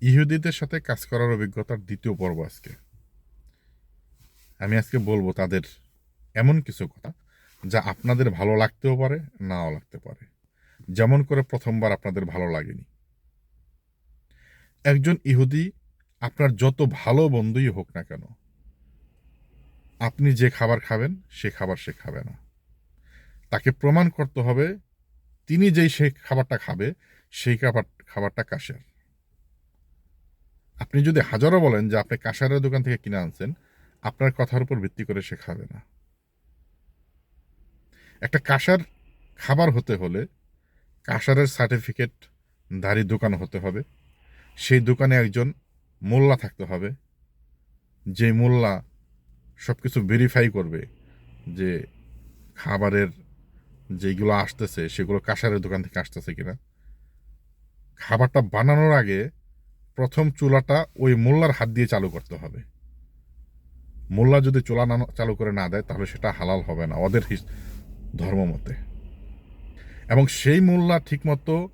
ইহুদিদের সাথে কাজ করার অভিজ্ঞতার দ্বিতীয় পর্ব আজকে। আমি আজকে বলব তাদের এমন কিছু কথা যা আপনাদের ভালো লাগতেও পারে, নাও লাগতে পারে। যেমন করে প্রথমবার আপনাদের ভালো লাগেনি। একজন ইহুদি আপনার যত ভালো বন্ধুই হোক না কেন, আপনি যে খাবার খাবেন, সে খাবার সে খাবে না। তাকে প্রমাণ করতে হবে, তিনি যেই সেই খাবারটা খাবে, সেই খাবার খাবারটা কাশের। আপনি যদি হাজারো বলেন যে আপনি কাঁসারের দোকান থেকে কিনে আনছেন, আপনার কথার উপর ভিত্তি করে সে খাবে না। একটা কাঁসার খাবার হতে হলে কাঁসারের সার্টিফিকেট দাঁড়ি দোকান হতে হবে। সেই দোকানে একজন মোল্লা থাকতে হবে, যে মোল্লা সব কিছু ভেরিফাই করবে যে খাবারের যেগুলো আসতেছে সেগুলো কাঁসারের দোকান থেকে আসতেছে কিনা। খাবারটা বানানোর আগে প্রথম চুলাটা ওই মোল্লার হাত দিয়ে চালু করতে হবে। মোল্লা যদি চুলা না, চালু করে না দেয়, তাহলে সেটা হালাল হবে না, ওদের ধর্ম মতে। এবং সেই মোল্লা ঠিকমতো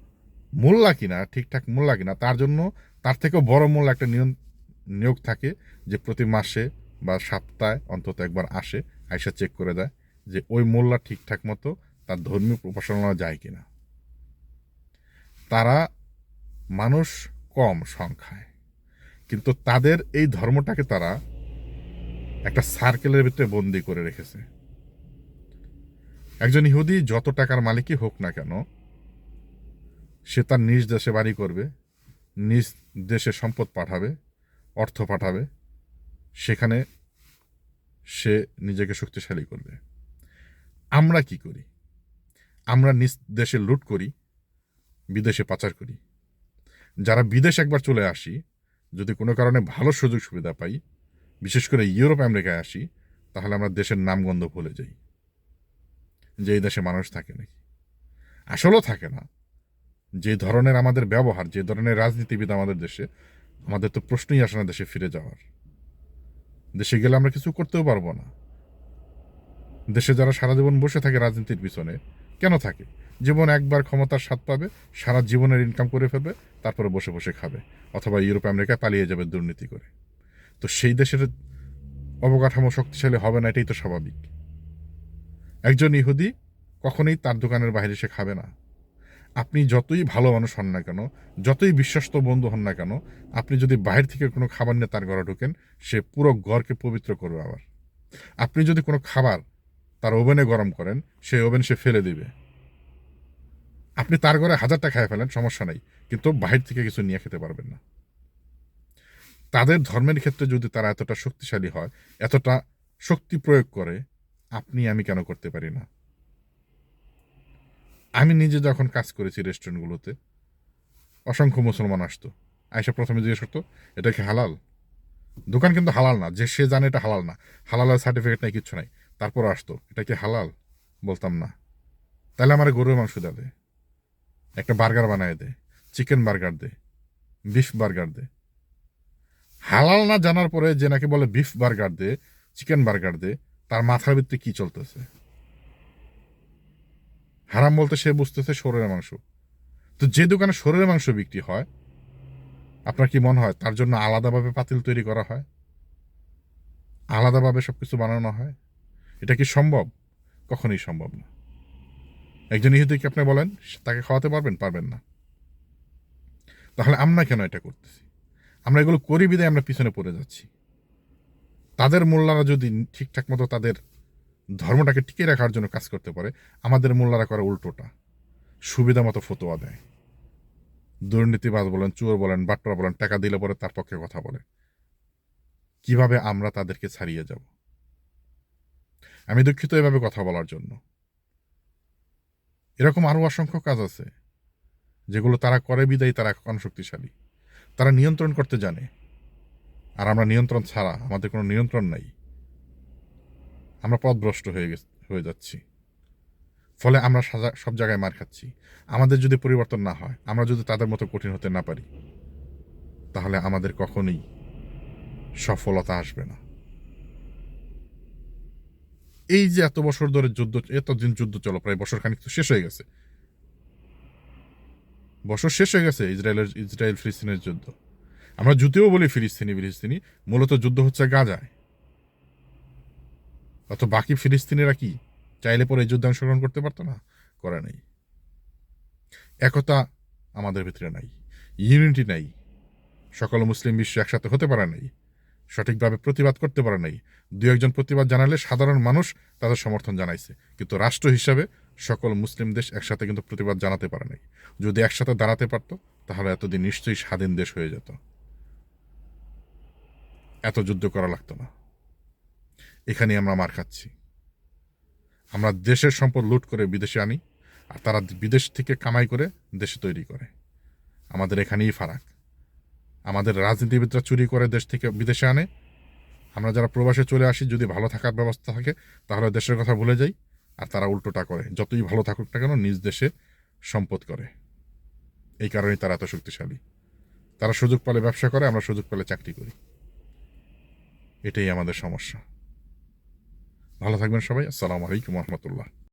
মোল্লা কিনা, ঠিকঠাক মোল্লা কিনা, তার জন্য তার থেকেও বড় মোল্লা একটা নিয়ম, নিয়োগ থাকে যে প্রতি মাসে বা সপ্তাহে অন্তত একবার আসে, আইসা চেক করে দেয় যে ওই মোল্লা ঠিকঠাক মতো তার ধর্মীয় উপাসনা যায় কিনা। তারা মানুষ কম সংখ্যায়। কিন্তু তাদের এই ধর্মটাকে তারা একটা সার্কেলের ভিতরে বন্দি করে রেখেছে। একজন ইহুদি যত টাকার মালিকই হোক না কেন, সে তার নিজ দেশে বাড়ি করবে, নিজ দেশে সম্পদ পাঠাবে, অর্থ পাঠাবে, সেখানে সে নিজেকে শক্তিশালী করবে। আমরা কি করি? আমরা নিজ দেশে লুট করি, বিদেশে পাচার করি। যারা বিদেশ একবার চলে আসি, যদি কোনো কারণে ভালো সুযোগ সুবিধা পাই, বিশেষ করে ইউরোপ, আমেরিকায় আসি, তাহলে আমরা দেশের নামগন্ধ ভুলে যাই। যে এই দেশে মানুষ থাকে নাকি? আসলেও থাকে না। যে ধরনের আমাদের ব্যবহার, যে ধরনের রাজনীতিবিদ আমাদের দেশে, আমাদের তো প্রশ্নই আসে না দেশে ফিরে যাওয়ার। দেশে গেলে আমরা কিছু করতেও পারব না। দেশে যারা সারা জীবন বসে থাকে রাজনীতির পিছনে কেন থাকে? জীবন একবার ক্ষমতার স্বাদ পাবে, সারা জীবনের ইনকাম করে ফেলবে, তারপরে বসে বসে খাবে, অথবা ইউরোপ, আমেরিকায় পালিয়ে যাবে দুর্নীতি করে। তো সেই দেশের অবকাঠামো শক্তিশালী হবে না, এটাই তো স্বাভাবিক। একজন ইহুদি কখনোই তার দোকানের বাইরে সে খাবে না। আপনি যতই ভালো মানুষ হন না কেন, যতই বিশ্বস্ত বন্ধু হন না কেন, আপনি যদি বাইরে থেকে কোনো খাবার নিয়ে তার ঘরে ঢোকেন, সে পুরো ঘরকে পবিত্র করবে আবার। আপনি যদি কোনো খাবার তার ওভেনে গরম করেন, সেই ওভেন সে ফেলে দিবে। আপনি তার ঘরে হাজারটা খায় ফেলেন, সমস্যা নাই, কিন্তু বাহির থেকে কিছু নিয়ে খেতে পারবেন না। তাদের ধর্মের ক্ষেত্রে যদি তারা এতটা শক্তিশালী হয়, এতটা শক্তি প্রয়োগ করে, আপনি আমি কেন করতে পারি না? আমি নিজে যখন কাজ করেছি রেস্টুরেন্টগুলোতে, অসংখ্য মুসলমান আসতো। আয়সা প্রথমে জিজ্ঞেস করতো, এটা কি হালাল? দোকান কিন্তু হালাল না, যে সে জানে এটা হালাল না। হালালের সার্টিফিকেট নাই, কিচ্ছু নাই। তারপর আসতো, এটা কি হালাল? বলতাম, না। তাহলে আমার গরুর মাংস দেওয়া দে। একটা বার্গার বানায় দে, চিকেন বার্গার দে, বিফ বার্গার দে। হালাল না জানার পরে যে নাকি বলে বিফ বার্গার দে, চিকেন বার্গার দে, তার মাথার ভিতরে কি চলতেছে? হারাম বলতে সে বুঝতেছে শরীরের মাংস। তো যে দোকানে শরীরের মাংস বিক্রি হয়, আপনার কি মনে হয় তার জন্য আলাদাভাবে পাতিল তৈরি করা হয়? আলাদাভাবে সবকিছু বানানো হয়? এটা কি সম্ভব? কখনোই সম্ভব না। একজন ইহুদিকে আপনি বলেন তাকে খাওয়াতে পারবেন পারবেন না। তাহলে আমরা কেন এটা করতেছি? আমরা এগুলো করি বিদায় আমরা পিছনে পড়ে যাচ্ছি। তাদের মোল্লারা যদি ঠিকঠাক মতো তাদের ধর্মটাকে টিকিয়ে রাখার জন্য কাজ করতে পারে, আমাদের মোল্লারা করে উল্টোটা। সুবিধা মতো ফতোয়া দেয়। দুর্নীতিবাজ বলেন, চোর বলেন বাট্টরা বলেন, টাকা দিলে পরে তার পক্ষে কথা বলে। কীভাবে আমরা তাদেরকে ছাড়িয়ে যাব? আমি দুঃখিত এভাবে কথা বলার জন্য। এরকম আরও অসংখ্য কাজ আছে, যেগুলো তারা করে বিদায়ী, তারা এখন শক্তিশালী। তারা নিয়ন্ত্রণ করতে জানে। আর আমরা নিয়ন্ত্রণ ছাড়া, আমাদের কোনো নিয়ন্ত্রণ নাই। আমরা পথভ্রষ্ট হয়ে গেছি, হয়ে যাচ্ছি। ফলে আমরা সাজা- সব জায়গায় মার খাচ্ছি। আমাদের যদি পরিবর্তন না হয়, আমরা যদি তাদের মতো কঠিন হতে না পারি, তাহলে আমাদের কখনোই সফলতা আসবে না। এই যে এত বছর ধরে যুদ্ধ, এতদিন যুদ্ধ চলো, প্রায় বছর খানিক তো শেষ হয়ে গেছে। বছর শেষ হয়ে গেছে ইসরায়েলের, ইসরায়েল ফিলিস্তিনের যুদ্ধ। আমরা যুতেও বলি ফিলিস্তিনি ফিলিস্তিনি। মূলত যুদ্ধ হচ্ছে গাজায়। অত বাকি ফিলিস্তিনিরা কি? চাইলে পরে এই যুদ্ধে অংশগ্রহণ করতে পারতো না? করে নাই। একতা আমাদের ভিতরে নাই। ইউনিটি নাই। সকল মুসলিম বিশ্ব একসাথে হতে পারে নাই। সঠিকভাবে প্রতিবাদ করতে পারে নাই। দু একজন প্রতিবাদ জানালে সাধারণ মানুষ তাদের সমর্থন জানাইছে। কিন্তু রাষ্ট্র হিসাবে সকল মুসলিম দেশ একসাথে কিন্তু প্রতিবাদ জানাতে পারে নাই। যদি একসাথে দাঁড়াতে পারতো, তাহলে এতদিন নিশ্চয়ই স্বাধীন দেশ হয়ে যেত। এত যুদ্ধ করা লাগতো না। এখানে আমরা মার খাচ্ছি। আমরা দেশের সম্পদ লুট করে বিদেশে আনি, আর তারা বিদেশ থেকে কামাই করে দেশে তৈরি করে। আমাদের এখানেই ফারাক। আমাদের রাজনীতিবিদরা চুরি করে দেশ থেকে বিদেশে আনে। আমরা যারা প্রবাসে চলে আসি, যদি ভালো থাকার ব্যবস্থা থাকে, তাহলে দেশের কথা ভুলে যাই। আর তারা উল্টোটা করে, যতই ভালো থাকুক না কেন, নিজ দেশে সম্পদ করে। এই কারণেই তারা এত শক্তিশালী। তারা সুযোগ পেলে ব্যবসা করে, আমরা সুযোগ পেলে চাকরি করি। এটাই আমাদের সমস্যা। ভালো থাকবেন সবাই। আসসালামু আলাইকুম রহমতুল্লাহ।